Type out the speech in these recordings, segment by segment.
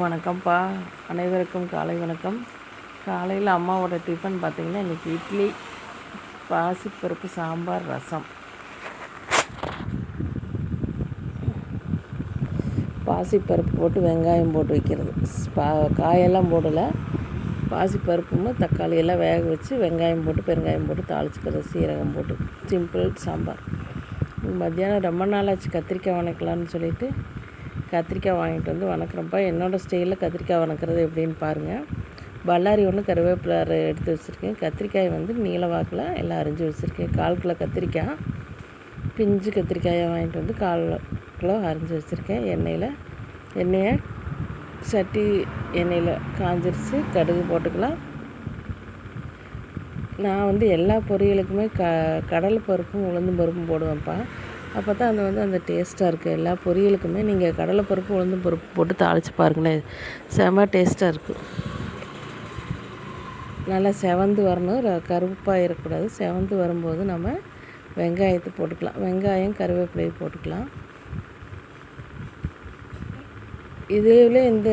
வணக்கம்ப்பா. அனைவருக்கும் காலை வணக்கம். காலையில் அம்மாவோட டிஃபன் பார்த்திங்கன்னா இன்றைக்கி இட்லி பாசிப்பருப்பு சாம்பார் ரசம். பாசிப்பருப்பு போட்டு வெங்காயம் போட்டு வைக்கிறது. பா காயெல்லாம் போடலை. பாசிப்பருப்பும் தக்காளி எல்லாம் வேக வச்சு வெங்காயம் போட்டு பெருங்காயம் போட்டு தாளிச்சுக்கிறது சீரகம் போட்டு சிம்பிள் சாம்பார். மத்தியானம் ரொம்ப நாளாச்சு கத்திரிக்காய் வணக்கலான்னு சொல்லிட்டு கத்திரிக்காய் வாங்கிட்டு வந்து வணக்கிறப்பா என்னோடய ஸ்டைலில் கத்திரிக்காய் வணக்கிறது எப்படின்னு பாருங்கள் பல்லாரி ஒன்று கருவேப்பிலை எடுத்து வச்சுருக்கேன். கத்திரிக்காய் வந்து நீல வாக்கில் எல்லாம் அரிஞ்சு வச்சுருக்கேன். கால் கிலோ கத்திரிக்காய் பிஞ்சு கத்திரிக்காயை வாங்கிட்டு வந்து கால் கிலோ அரிஞ்சு வச்சுருக்கேன். எண்ணெயில் எண்ணெயை சட்டி எண்ணெயில் காஞ்சிருச்சு. கடுகு போட்டுக்கலாம். நான் வந்து எல்லா பொரியலுக்குமே க கடலை பருப்பும் உளுந்து பருப்பும் போடுவேன்ப்பா. அப்போ தான் அது வந்து அந்த டேஸ்ட்டாக இருக்குது எல்லா பொரியலுக்குமே நீங்கள் கடலை பருப்பு உளுந்தும் பருப்பு போட்டு தாளித்து பாருங்களேன். செம டேஸ்ட்டாக இருக்குது நல்லா செவந்து வரணும். கருப்பாக இருக்கக்கூடாது. செவந்து வரும்போது நம்ம வெங்காயத்தை போட்டுக்கலாம். வெங்காயம் கருவேப்பிலையை போட்டுக்கலாம். இதுலேயே இந்த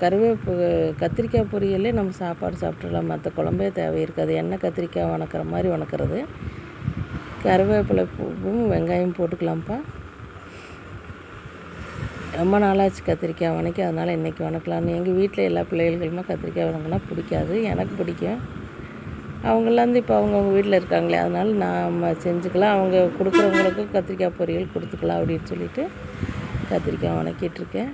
கருவேப்பு கத்திரிக்காய் பொரியலே நம்ம சாப்பாடு சாப்பிட்றலாம் மற்ற குழம்பே தேவை இருக்காது எண்ணெய் கத்திரிக்காய் வணக்கிற மாதிரி வணக்கிறது. கருவேப்பிலை பூவும் வெங்காயம் போட்டுக்கலாம்ப்பா. ரொம்ப நாளாச்சு கத்திரிக்காய் வணக்கி அதனால் இன்றைக்கி வணக்கலான்னு எங்கள் வீட்டில் எல்லா பிள்ளைகளுக்குமே கத்திரிக்காய் வணக்கினா பிடிக்காது எனக்கு பிடிக்கும். அவங்களாம் வந்து இப்போ அவங்கவுங்க வீட்டில் இருக்காங்களே அதனால் நாம் செஞ்சுக்கலாம். அவங்க கொடுக்குறவங்களுக்கும் கத்திரிக்காய் பொரியல் கொடுத்துக்கலாம் அப்படின்னு சொல்லிட்டு கத்திரிக்காய் வணக்கிட்டுருக்கேன்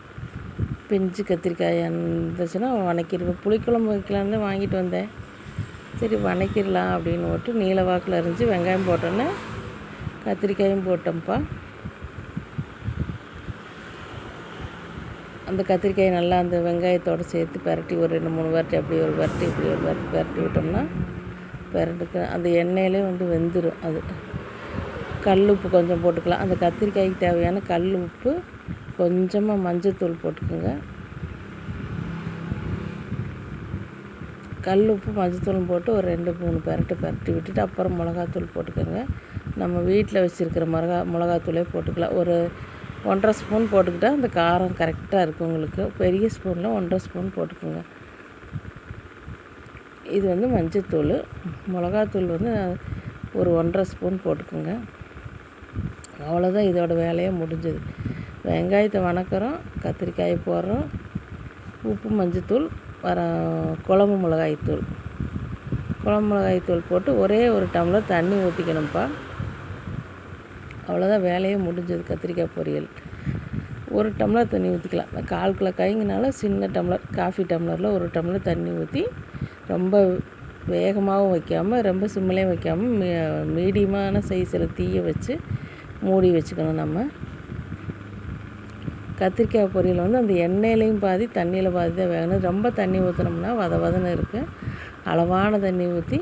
பிஞ்சு கத்திரிக்காய் இருந்துச்சுன்னா வணக்கிடுவேன். புளிக்குழம்பு வைக்கலான்னு வாங்கிட்டு வந்தேன். சரி வணக்கிடலாம் அப்படின்னு போட்டு நீல வாக்கில் அரிஞ்சு வெங்காயம் போட்டோன்னே கத்திரிக்காயும் போட்டோம்ப்பா. அந்த கத்திரிக்காய் நல்லா அந்த வெங்காயத்தோடு சேர்த்து பரட்டி ஒரு ரெண்டு மூணு வரட்டி அப்படி ஒரு வரட்டி இப்படி ஒரு வரட்டி பரட்டி விட்டோம்னா பரட்டுக்கு அந்த எண்ணெயிலே வந்து வெந்துடும் அது. கல் உப்பு கொஞ்சம் போட்டுக்கலாம். அந்த கத்திரிக்காய்க்கு தேவையான கல் உப்பு கொஞ்சமாக மஞ்சத்தூள் போட்டுக்கோங்க. கல் உப்பு மஞ்சத்தூளும் போட்டு ஒரு ரெண்டு மூணு பெரட்டு பெரட்டி விட்டுட்டு அப்புறம் மிளகாத்தூள் போட்டுக்கோங்க. நம்ம வீட்டில் வச்சுருக்கிற மிளகா மிளகாத்தூளே போட்டுக்கலாம். ஒரு ஒன்றரை ஸ்பூன் போட்டுக்கிட்டால் அந்த காரம் கரெக்டாக இருக்கும் உங்களுக்கு. பெரிய ஸ்பூனில் ஒன்றரை ஸ்பூன் போட்டுக்கோங்க. இது வந்து மஞ்சத்தூள். மிளகாத்தூள் வந்து ஒரு ஒன்றரை ஸ்பூன் போட்டுக்கோங்க. அவ்வளோதான் இதோட வேலையே முடிஞ்சது. வெங்காயத்தை வணக்கிறோம் கத்திரிக்காய் போடுறோம் உப்பு மஞ்சத்தூள் வர குழம்பு மிளகாய்த்தூள் குழம்பு மிளகாய்த்தூள் போட்டு ஒரே ஒரு டம்ளர் தண்ணி ஊற்றிக்கணும்ப்பா அவ்வளோதான் வேலையே முடிஞ்சது கத்திரிக்காய் பொரியல். ஒரு டம்ளர் தண்ணி ஊற்றிக்கலாம் கால் கிலோ கைங்கனால சின்ன டம்ளர் காஃபி டம்ளரில் ஒரு டம்ளர் தண்ணி ஊற்றி ரொம்ப வேகமாகவும் வைக்காமல் ரொம்ப சிம்மிலையும் வைக்காமல் மீ மீடியமான சைஸில் தீயை வச்சு மூடி வச்சுக்கணும் நம்ம. கத்திரிக்காய் பொரியல் வந்து அந்த எண்ணெயிலையும் பாதி தண்ணியில் பாதி தான் வேகணும். ரொம்ப தண்ணி ஊற்றினோம்னா வத வதன்னு இருக்குது அளவான தண்ணி ஊற்றி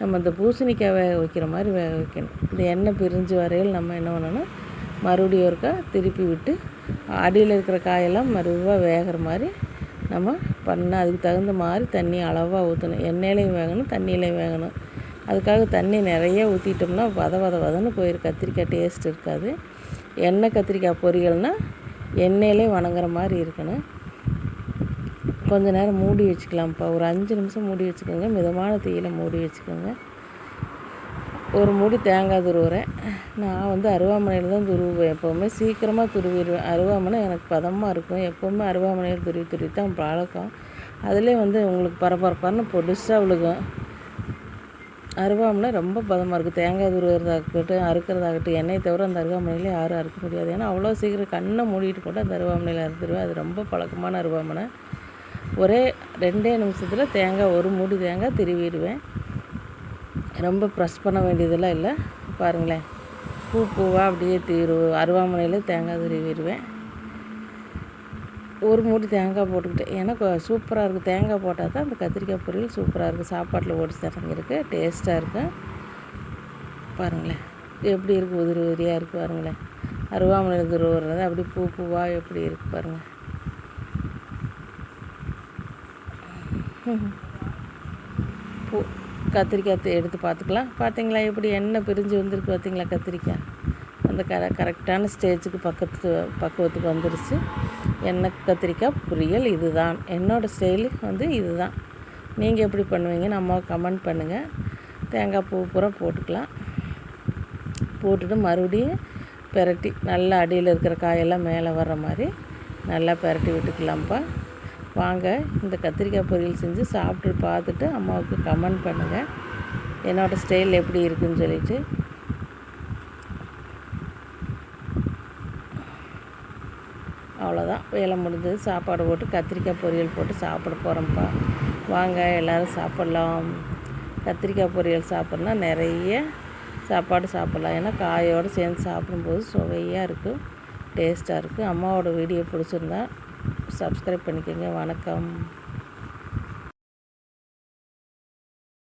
நம்ம இந்த பூசணிக்காய் வேக வைக்கிற மாதிரி வேக வைக்கணும். இந்த எண்ணெய் பிரிஞ்சு வரையில் நம்ம என்ன பண்ணணும்னா மறுபடியும் ஒருக்கா திருப்பி விட்டு அடியில் இருக்கிற காயெல்லாம் மறுவாக வேகிற மாதிரி நம்ம பண்ண அதுக்கு தகுந்த மாதிரி தண்ணி அளவாக ஊற்றணும் எண்ணெயிலையும் வேகணும் தண்ணியிலையும் வேகணும். அதுக்காக தண்ணி நிறைய ஊற்றிட்டோம்னா வத வத வதன்னு போயிடும் கத்திரிக்காய் டேஸ்ட் இருக்காது. எண்ணெய் கத்திரிக்காய் பொரியல்னால் எண்ணெயிலே வணங்குற மாதிரி இருக்கணும். கொஞ்ச நேரம் மூடி வச்சுக்கலாம்ப்பா. ஒரு அஞ்சு நிமிஷம் மூடி வச்சுக்கோங்க. மிதமான தீயில் மூடி வச்சுக்கோங்க. ஒரு மூடி தேங்காய் துருவுறேன் நான் வந்து அருவாமனையில் தான் துருவுவேன். எப்போவுமே சீக்கிரமாக துருவிடுவேன். அருவாமனை எனக்கு பதமாக இருக்கும். எப்போவுமே அருவாமனையில் துருவி துருவி தான் பழக்கம். அதிலே வந்து உங்களுக்கு பரபரப்பான பொடிசாக விழுகும். அருவாமனை ரொம்ப பதமாக இருக்குது தேங்காய் துருவுறதாகட்டும் அறுக்கிறதாகட்டும் எண்ணெய் தவிர அந்த அருவாமனையிலே யாரும் அறுக்க முடியாது. ஏன்னா அவ்வளோ சீக்கிரம் கண்ணை மூடிட்டு கூட அந்த அருவாமனையில் அறுத்துருவேன். அது ரொம்ப பழக்கமான அருவாமனை ஒரே ரெண்டே நிமிஷத்தில் தேங்காய் ஒரு மூடி தேங்காய் திருவிடுவேன். ரொம்ப ப்ரெஸ் பண்ண வேண்டியதெல்லாம் இல்லை. பாருங்களேன். பூ பூவாக அப்படியே தீரு அருவாமனையில் தேங்காய் திருவிடுவேன். ஒரு மூடி தேங்காய் போட்டுக்கிட்டேன் ஏன்னா சூப்பராக இருக்குது தேங்காய் போட்டால் தான் அந்த கத்திரிக்காய் பொரியல் சூப்பராக இருக்குது சாப்பாட்டில் ஓடிச்சு தரங்கிருக்கு டேஸ்ட்டாக இருக்கும் பாருங்களேன். எப்படி இருக்குது உதிரி உதிரியாக இருக்குது பாருங்களேன். அருவாமனை துருவுறது அப்படி பூ பூவாக எப்படி இருக்குது பாருங்கள் பூ கத்திரிக்காய் எடுத்து பார்த்துக்கலாம். பார்த்தீங்களா எப்படி எண்ணெய் பிரிஞ்சு வந்திருக்கு பார்த்தீங்களா கத்திரிக்காய்? அந்த கர கரெக்டான ஸ்டேஜுக்கு பக்கத்து பக்குவத்துக்கு வந்துருச்சு. எண்ணெய் கத்திரிக்காய் பொரியல் இதுதான். என்னோடய ஸ்டைலு வந்து இதுதான். நீங்கள் எப்படி பண்ணுவீங்கன்னு அம்மாவை கமெண்ட் பண்ணுங்கள் தேங்காய் பூ பூரா போட்டுக்கலாம். போட்டுட்டு மறுபடியும் பெரட்டி நல்லா அடியில் இருக்கிற காயெல்லாம் மேலே வர்ற மாதிரி நல்லா பெரட்டி விட்டுக்கலாம்ப்பா. வாங்க இந்த கத்திரிக்காய் பொரியல் செஞ்சு சாப்பிட்டு பார்த்துட்டு அம்மாவுக்கு கமெண்ட் பண்ணுங்கள் என்னோடய ஸ்டைல் எப்படி இருக்குதுன்னு சொல்லிட்டு. அவ்வளோதான். வேலை முடிஞ்சது சாப்பாடு போட்டு கத்திரிக்காய் பொரியல் போட்டு சாப்பிட போகிறோம்ப்பா வாங்க எல்லோரும் சாப்பிட்லாம். கத்திரிக்காய் பொரியல் சாப்பிட்னா நிறைய சாப்பாடு சாப்பிட்லாம். ஏன்னா காயோடு சேர்ந்து சாப்பிடும்போது சுவையாக இருக்கும் டேஸ்ட்டாக இருக்குது அம்மாவோட வீடியோ பிடிச்சிருந்தா சப்ஸ்கிரைப் பண்ணிக்கோங்க. வணக்கம்.